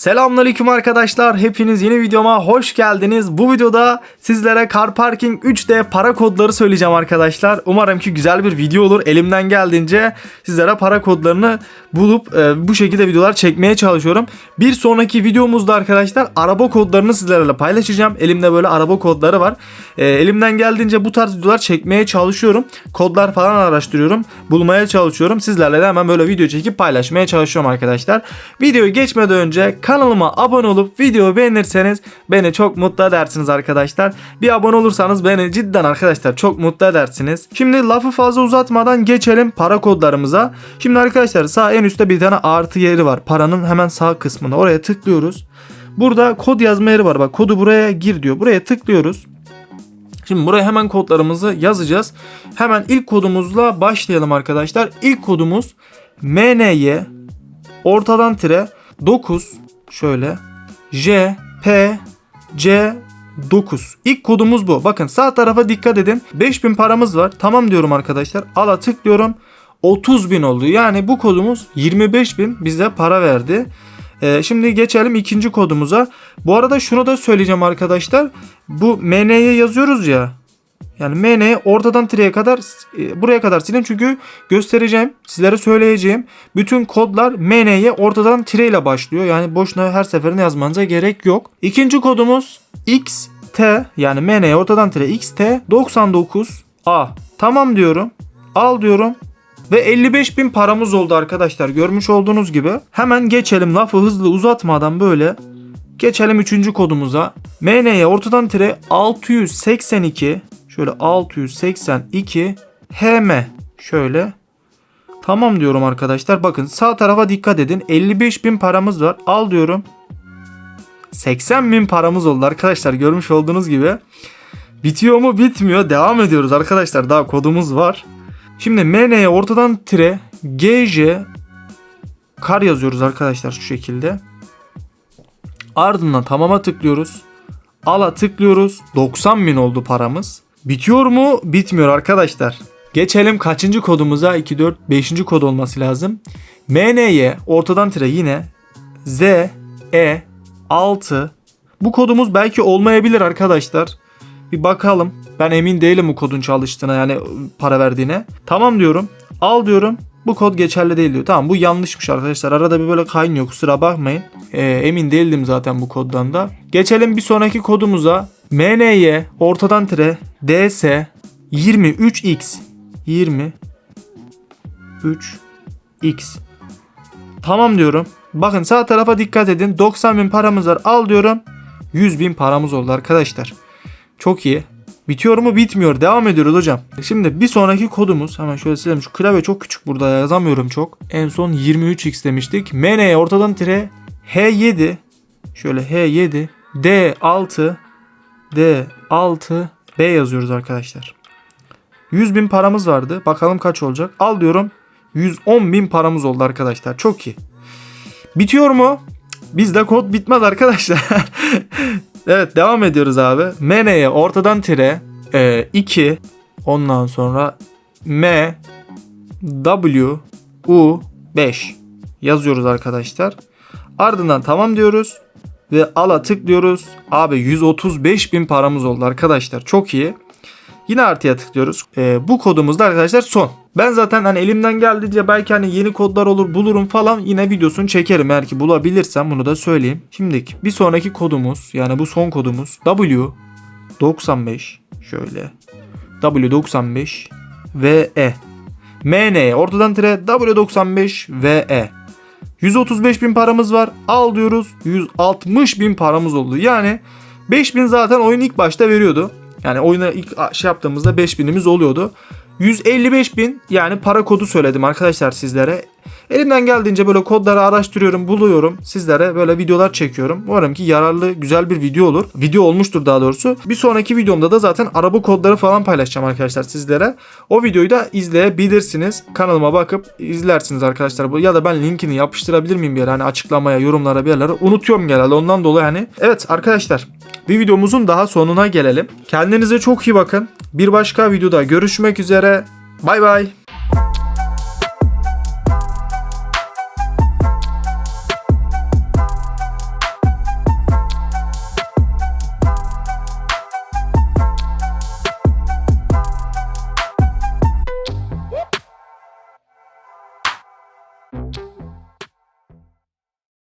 Selamünaleyküm arkadaşlar. Hepiniz yeni videoma hoş geldiniz. Bu videoda sizlere Car Parking 3D para kodları söyleyeceğim arkadaşlar. Umarım ki güzel bir video olur. Elimden geldiğince sizlere para kodlarını bulup e, bu şekilde videolar çekmeye çalışıyorum. Bir sonraki videomuzda arkadaşlar araba kodlarını sizlerle paylaşacağım. Elimde böyle araba kodları var. E, elimden geldiğince bu tarz videolar çekmeye çalışıyorum. Kodlar falan araştırıyorum. Bulmaya çalışıyorum. Sizlerle de hemen böyle video çekip paylaşmaya çalışıyorum arkadaşlar. Videoyu geçmeden önce kanalıma abone olup videoyu beğenirseniz beni çok mutlu edersiniz arkadaşlar. Bir abone olursanız beni cidden arkadaşlar çok mutlu edersiniz. Şimdi lafı fazla uzatmadan geçelim para kodlarımıza. Şimdi arkadaşlar sağ en üstte bir tane artı yeri var. Paranın hemen sağ kısmında. Oraya tıklıyoruz. Burada kod yazma yeri var. Bak kodu buraya gir diyor. Buraya tıklıyoruz. Şimdi buraya hemen kodlarımızı yazacağız. Hemen ilk kodumuzla başlayalım arkadaşlar. İlk kodumuz MNY ortadan tire 9 şöyle J P C 9. İlk kodumuz bu. Bakın sağ tarafa dikkat edin. 5000 paramız var. Tamam diyorum arkadaşlar. Ala tıklıyorum. 30 bin oldu. Yani bu kodumuz 25 bin bize para verdi. Ee, şimdi geçelim ikinci kodumuza. Bu arada şunu da söyleyeceğim arkadaşlar. Bu MN'ye yazıyoruz ya. Yani MN'yi ortadan tireye kadar e, buraya kadar silin çünkü göstereceğim sizlere söyleyeceğim bütün kodlar MN'ye ortadan tire ile başlıyor. Yani boşuna her seferinde yazmanıza gerek yok. İkinci kodumuz XT yani MN'ye ortadan tire XT 99A. Tamam diyorum. Al diyorum. Ve 55 bin paramız oldu arkadaşlar görmüş olduğunuz gibi. Hemen geçelim lafı hızlı uzatmadan böyle. Geçelim üçüncü kodumuza. MN'ye ortadan tire 682 Şöyle 682 HM şöyle. Tamam diyorum arkadaşlar. Bakın sağ tarafa dikkat edin. 55 bin paramız var. Al diyorum. 80 bin paramız oldu arkadaşlar. Görmüş olduğunuz gibi. Bitiyor mu? Bitmiyor. Devam ediyoruz arkadaşlar. Daha kodumuz var. Şimdi MN'ye ortadan tire GJ kar yazıyoruz arkadaşlar şu şekilde. Ardından tamama tıklıyoruz. Ala tıklıyoruz. 90 bin oldu paramız. Bitiyor mu? Bitmiyor arkadaşlar. Geçelim kaçıncı kodumuza? 2, 4, 5. kod olması lazım. MNY ortadan tire yine Z, E, 6. Bu kodumuz belki olmayabilir arkadaşlar. Bir bakalım. Ben emin değilim bu kodun çalıştığına yani para verdiğine. Tamam diyorum. Al diyorum. Bu kod geçerli değil diyor. Tamam bu yanlışmış arkadaşlar. Arada bir böyle kaynıyor kusura bakmayın. Ee, emin değildim zaten bu koddan da. Geçelim bir sonraki kodumuza. MNY ortadan tire DS 23X 23X Tamam diyorum. Bakın sağ tarafa dikkat edin. 90 bin paramız var. Al diyorum. 100 bin paramız oldu arkadaşlar. Çok iyi. Bitiyor mu? Bitmiyor. Devam ediyoruz hocam. Şimdi bir sonraki kodumuz. Hemen şöyle silelim. Şu klavye çok küçük burada. Yazamıyorum çok. En son 23x demiştik. MN ortadan tire H7. Şöyle H7. D6. D6. B yazıyoruz arkadaşlar. 100 bin paramız vardı. Bakalım kaç olacak. Al diyorum. 110 bin paramız oldu arkadaşlar. Çok iyi. Bitiyor mu? Bizde kod bitmez arkadaşlar. evet devam ediyoruz abi. MN'ye ortadan tire 2 ondan sonra M W U 5 yazıyoruz arkadaşlar. Ardından tamam diyoruz ve ala tıklıyoruz. Abi 135 bin paramız oldu arkadaşlar. Çok iyi. Yine artıya tıklıyoruz. Ee, bu kodumuz da arkadaşlar son. Ben zaten hani elimden geldiğince belki hani yeni kodlar olur bulurum falan yine videosunu çekerim eğer ki bulabilirsem bunu da söyleyeyim. Şimdi bir sonraki kodumuz yani bu son kodumuz W 95 şöyle W95 ve E. MN ortadan tire W95 ve E. 135 bin paramız var. Al diyoruz. 160 bin paramız oldu. Yani 5 bin zaten oyun ilk başta veriyordu. Yani oyuna ilk şey yaptığımızda 5 binimiz oluyordu. 155 bin yani para kodu söyledim arkadaşlar sizlere. Elimden geldiğince böyle kodları araştırıyorum, buluyorum. Sizlere böyle videolar çekiyorum. Umarım ki yararlı, güzel bir video olur. Video olmuştur daha doğrusu. Bir sonraki videomda da zaten araba kodları falan paylaşacağım arkadaşlar sizlere. O videoyu da izleyebilirsiniz. Kanalıma bakıp izlersiniz arkadaşlar. Ya da ben linkini yapıştırabilir miyim bir yere? Hani açıklamaya, yorumlara bir yerlere. Unutuyorum genelde ondan dolayı hani. Evet arkadaşlar bir videomuzun daha sonuna gelelim. Kendinize çok iyi bakın. Bir başka videoda görüşmek üzere. Bay bay.